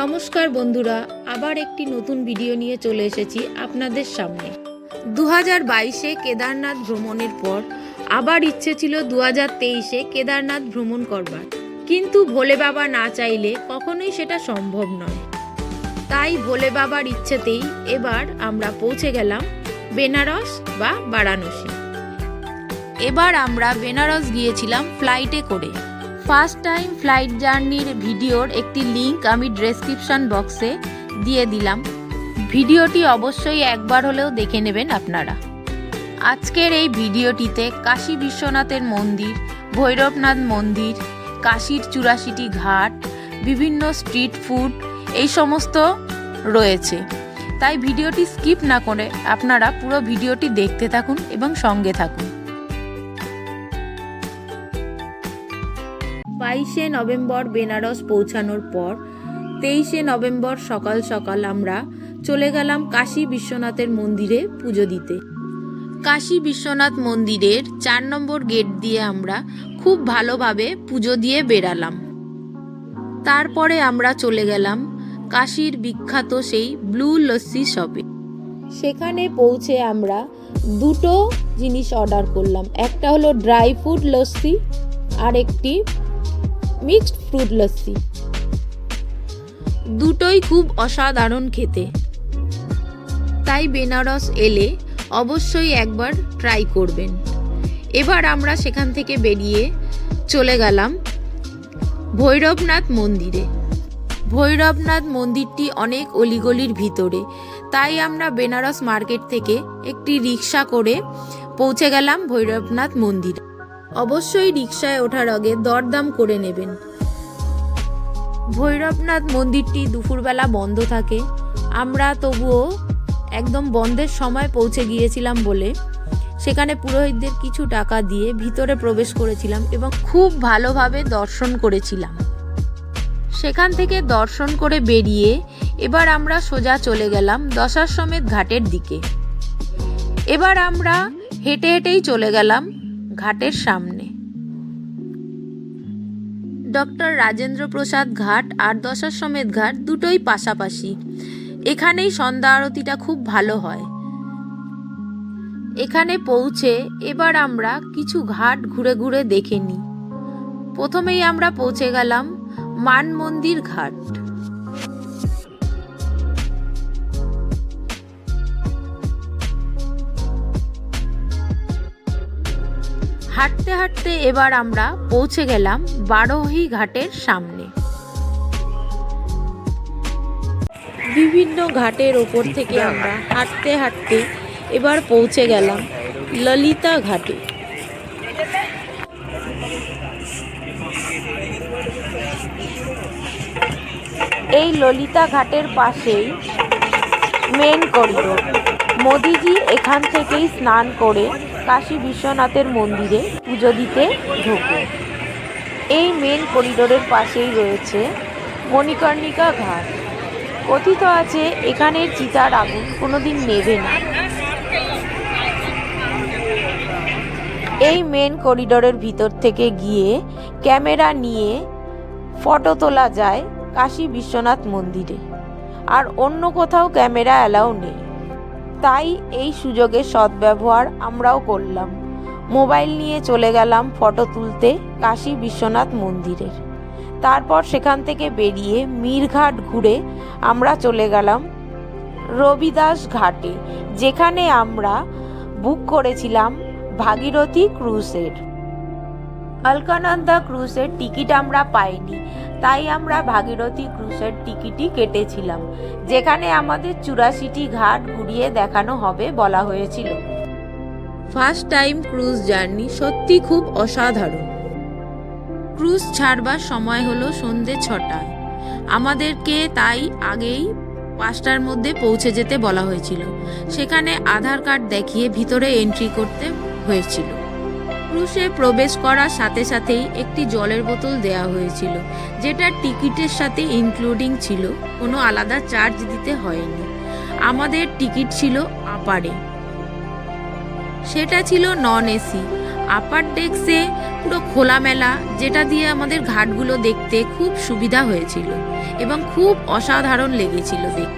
নমস্কার বন্ধুরা, আবার একটি নতুন ভিডিও নিয়ে চলে এসেছি আপনাদের সামনে। দু হাজার বাইশে কেদারনাথ ভ্রমণের পর আবার ইচ্ছে ছিল দু হাজার তেইশে কেদারনাথ ভ্রমণ করবার। কিন্তু ভোলে বাবা না চাইলে কখনোই সেটা সম্ভব নয়। তাই ভোলে বাবার ইচ্ছেতেই এবার আমরা পৌঁছে গেলাম বেনারস বা বারাণসী। এবার আমরা বেনারস গিয়েছিলাম ফ্লাইটে করে। ফার্স্ট টাইম ফ্লাইট জার্নির ভিডিওর একটি লিংক আমি ডেসক্রিপশন বক্সে দিয়ে দিলাম। ভিডিওটি অবশ্যই একবার হলেও দেখে নেবেন আপনারা। আজকের এই ভিডিওটিতে কাশী বিশ্বনাথের মন্দির, ভৈরবনাথ মন্দির, কাশীর চুরাশিটি ঘাট, বিভিন্ন স্ট্রিট ফুড, এই সমস্ত রয়েছে। তাই ভিডিওটি স্কিপ না করে আপনারা পুরো ভিডিওটি দেখতে থাকুন এবং সঙ্গে থাকুন। বাইশে নভেম্বর বেনারস পৌঁছানোর পর, তেইশে নভেম্বর সকাল সকাল আমরা চলে গেলাম কাশী বিশ্বনাথের মন্দিরে পুজো দিতে। কাশী বিশ্বনাথ মন্দিরের চার নম্বর গেট দিয়ে আমরা খুব ভালোভাবে পুজো দিয়ে বেরালাম তারপরে আমরা চলে গেলাম কাশীর বিখ্যাত সেই ব্লু লস্যি শপে। সেখানে পৌঁছে আমরা দুটো জিনিস অর্ডার করলাম। একটা হলো ড্রাই ফ্রুট লস্যি আর একটি মিক্সড ফ্রুট লস্যি। দুটোই খুব অসাধারণ খেতে। তাই বেনারস এলে অবশ্যই একবার ট্রাই করবেন। এবার আমরা সেখান থেকে বেরিয়ে চলে গেলাম ভৈরবনাথ মন্দিরে। ভৈরবনাথ মন্দিরটি অনেক অলিগলির ভিতরে, তাই আমরা বেনারস মার্কেট থেকে একটি রিক্সা করে পৌঁছে গেলাম ভৈরবনাথ মন্দিরে। অবশ্যই রিক্সায় ওঠার আগে দরদাম করে নেবেন। ভৈরবনাথ মন্দিরটি দুপুরবেলা বন্ধ থাকে। আমরা তবুও একদম বন্ধের সময় পৌঁছে গিয়েছিলাম বলে সেখানে পুরোহিতদের কিছু টাকা দিয়ে ভিতরে প্রবেশ করেছিলাম এবং খুব ভালোভাবে দর্শন করেছিলাম। সেখান থেকে দর্শন করে বেরিয়ে এবার আমরা সোজা চলে গেলাম দশাশ্বমেধ ঘাটের দিকে। এবার আমরা হেঁটে হেঁটেই চলে গেলাম ঘাটের সামনে। ডক্টর রাজেন্দ্র প্রসাদ ঘাট আর দশাশ্বমেধ ঘাট দুটোই পাশাপাশি। এখানেই সন্ধ্যা আরতিটা খুব ভালো হয়। এখানে পৌঁছে এবার আমরা কিছু ঘাট ঘুরে ঘুরে দেখে নিই। প্রথমেই আমরা পৌঁছে গেলাম মান মন্দির ঘাট। হাঁটতে হাঁটতে এবার আমরা পৌঁছে গেলাম বারোহি ঘাটের সামনে। বিভিন্ন ঘাটের ওপর থেকে আমরা হাঁটতে হাঁটতে এবার পৌঁছে গেলাম ললিতা ঘাটে। এই ললিতা ঘাটের পাশেই মেন করিডোর। মোদিজি এখান থেকেই স্নান করে কাশী বিশ্বনাথের মন্দিরে পুজো দিতে ঢোকে। এই মেন করিডোরের পাশেই রয়েছে মণিকর্ণিকা ঘাট। কথিত আছে, এখানের চিতার আগুন কোনোদিন নেবে না। এই মেন করিডোরের ভিতর থেকে গিয়ে ক্যামেরা নিয়ে ফটো তোলা যায় কাশী বিশ্বনাথ মন্দিরে। আর অন্য কোথাও ক্যামেরা অ্যালাউ নেই। তাই এই সুযোগের সদ্ব্যবহার আমরাও করলাম। মোবাইল নিয়ে চলে গেলাম ফটো তুলতে কাশী বিশ্বনাথ মন্দিরের। তারপর সেখান থেকে বেরিয়ে মীরঘাট ঘুরে আমরা চলে গেলাম রবিদাস ঘাটে, যেখানে আমরা বুক করেছিলাম ভাগীরথী ক্রুজের অলকানন্দা ক্রুজের টিকিট আমরা পাইনি। তাই আমরা ভাগীরথী ক্রুজের টিকিটই কেটেছিলাম, যেখানে আমাদের চুরাশিটি ঘাট ঘুরিয়ে দেখানো হবে বলা হয়েছিল। ফার্স্ট টাইম ক্রুজ জার্নি সত্যি খুব অসাধারণ। ক্রুজ ছাড়বার সময় হলো সন্ধে ছটায়। আমাদেরকে তাই আগেই পাঁচটার মধ্যে পৌঁছে যেতে বলা হয়েছিল। সেখানে আধার কার্ড দেখিয়ে ভিতরে এন্ট্রি করতে হয়েছিল। ক্রুশে প্রবেশ করার সাথে সাথেই একটি জলের বোতল দেওয়া হয়েছিল, যেটা টিকিটের সাথে ইনক্লুডিং ছিল, কোনো আলাদা চার্জ দিতে হয়নি। আমাদের টিকিট ছিল আপারে সেটা ছিল নন এসি আপার ডেক্সে পুরো খোলামেলা, যেটা দিয়ে আমাদের ঘাটগুলো দেখতে খুব সুবিধা হয়েছিল এবং খুব অসাধারণ লেগেছিল দেখতে।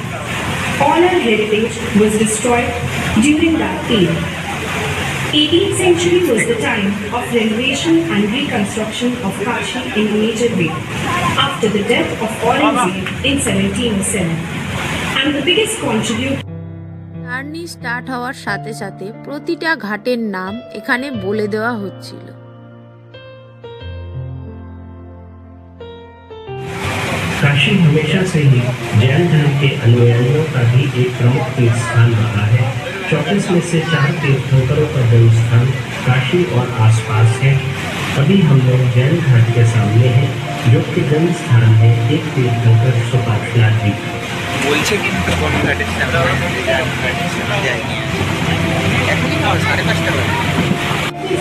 All our heritage was destroyed during that period. 18th century was the time of renovation and reconstruction of Kashi in a major way after the death of Aurangzeb in 1707. And the biggest contributor journey start হওয়ার সাথে সাথে প্রতিটা ঘাটের নাম এখানে বলে দেওয়া হচ্ছিল काशी हमेशा से ही जैन धर्म के अनुयायियों का भी एक प्रमुख तीर्थ स्थान रहा है चौतीस में से चार तीर्थंकरों का जन्म स्थान काशी और आसपास है अभी हम लोग जैन घाट के सामने हैं जो कि जन्म स्थान है एक तीर्थंकर सुपार्शनाथ जी का বলছে কিন্তু কোন ঘাটে যায়নি এখনই না সাড়ে পাঁচটা বাজে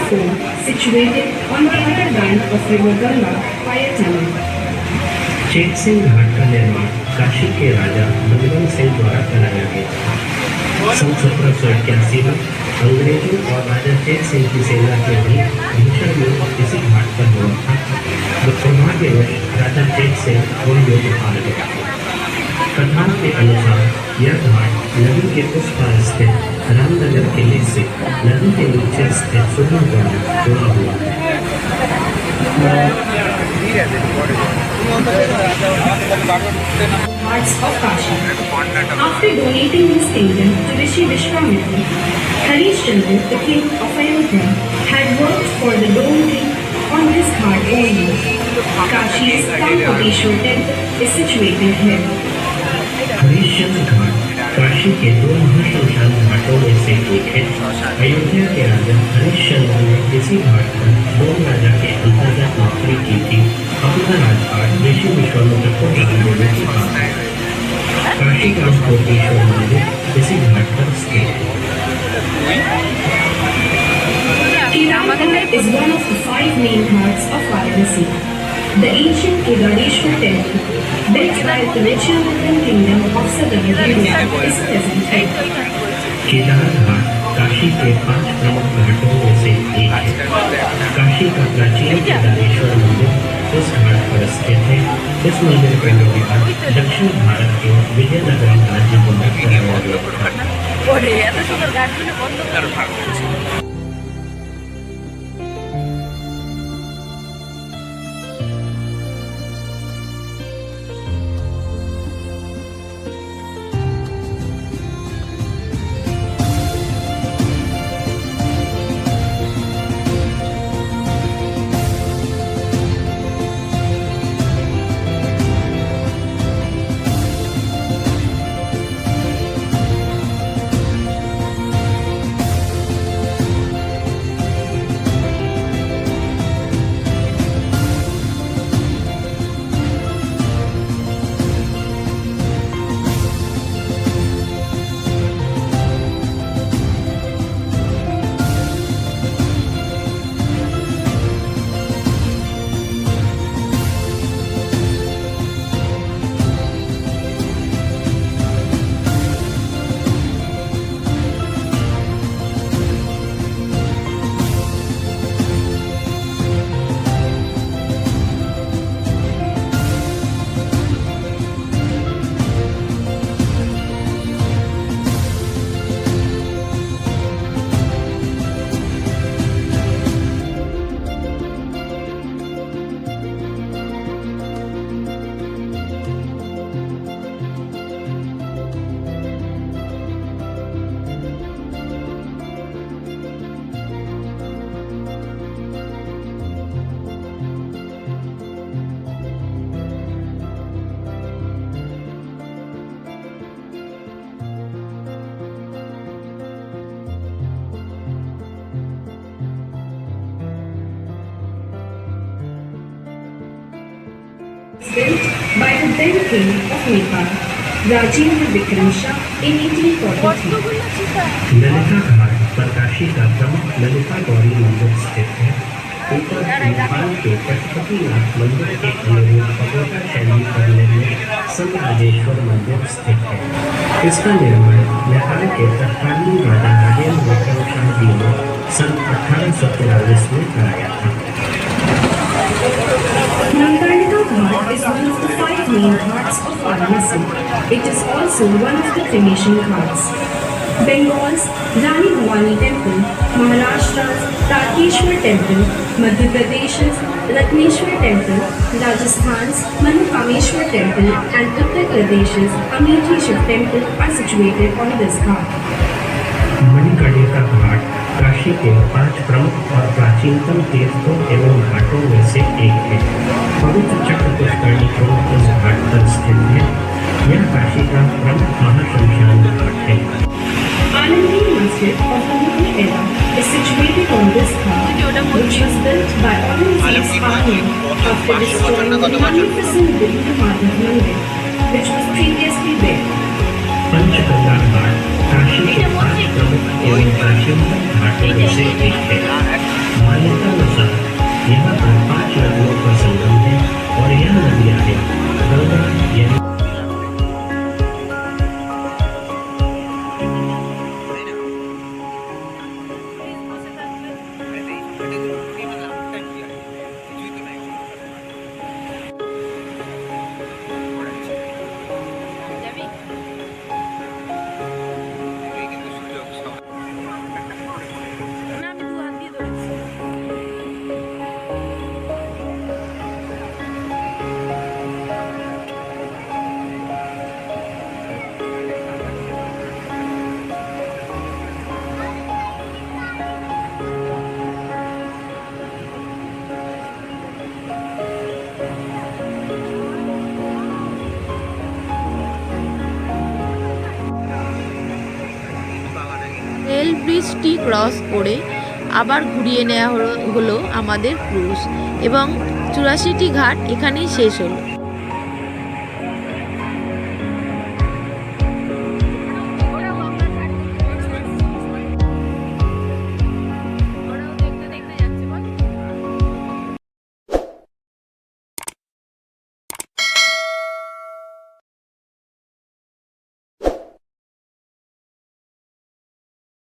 fort situated on the other bank of River Ganga via tunnel. चेत सिंह घाट का निर्माण काशी के राजा बलवंत सिंह द्वारा कराया गया सन सत्रह सौ इक्यासी में अंग्रेज़ों और राजा चेत सिंह की सेना के बीच भीषण युद्ध इसी घाट पर हुआ था, जो दुर्भाग्यवश राजा चेत सिंह वो युद्ध हार गया कथाओं के अनुसार, यह घाट नदी के उस पार स्थित रामनगर किले से नदी के नीचे स्थित सुबह द्वारा जुड़ा हुआ। है Parts of Kashi. After donating his kingdom to Rishi Vishwamitra, Harishchandra, the king of Ayodhya, had worked for the Dome king on his card only. Kashi's Kampateshwar temple is situated here. Harishchandra घाट काशी के दो महाश्मशान घाटों में से एक है अयोध्या के राजा हरिश्चंद्र ने इसी घाट पर কোন রাজাকে দুই হাজার নকরি কীর্তি অবতা রাজপাট কাশী বেশি ঘাটটা is one of the five main parts of Varanasi. The ancient Kedareshwar temple, built by the Richardin kingdom of southern is present here. Kashi के पाँच प्रमुख घाटों में से एक है काशी का प्राचीन केदारेश्वर मंदिर इस घाट पर स्थित है इस मंदिर का निर्माण दक्षिण भारत के विजयनगर राज्य को कराया गया था Shah in 1843. ललिता घाट पर काशी का प्रमुख ललिता गौरी मंदिर स्थित है ऊपर नेपाल के पशुपतिनाथ मंदिर के अनुरूप पगोडा शैली पर निर्मित संतराजेश्वर मंदिर स्थित है इसका निर्माण के तत्कालीन राजा राजेंद्र विक्रम शाह जी ने सन अठारह सौ तिरालीस में कराया था mean hearts of pharmacy. It is also one of the Cremation cards. Bengal's Rani Bhavani Temple, Maharashtra's Takeshwar Temple, Madhya Pradesh's Ratneshwar Temple, Rajasthan's Manukameshwar Temple, and Uttar Pradesh's Amethi Shiv Temple are situated on this card. Kashi के पाँच प्रमुख और प्राचीनतम तीर्थों एवं घाटों में से एक है पवित्र चक्र पुष्करणी कुंड इस घाट पर स्थित है यह काशी का प्रमुख महाशमशान घाट है Anandi Masjid of the era is situated on this ghat, which was built by Aurangzeb's army after destroying the magnificent Vidya Mandir, ব্রিজটি ক্রস করে আবার ঘুরিয়ে নেওয়া হলো হলো আমাদের ক্রুজ এবং চুরাশিটি ঘাট এখানেই শেষ হলো।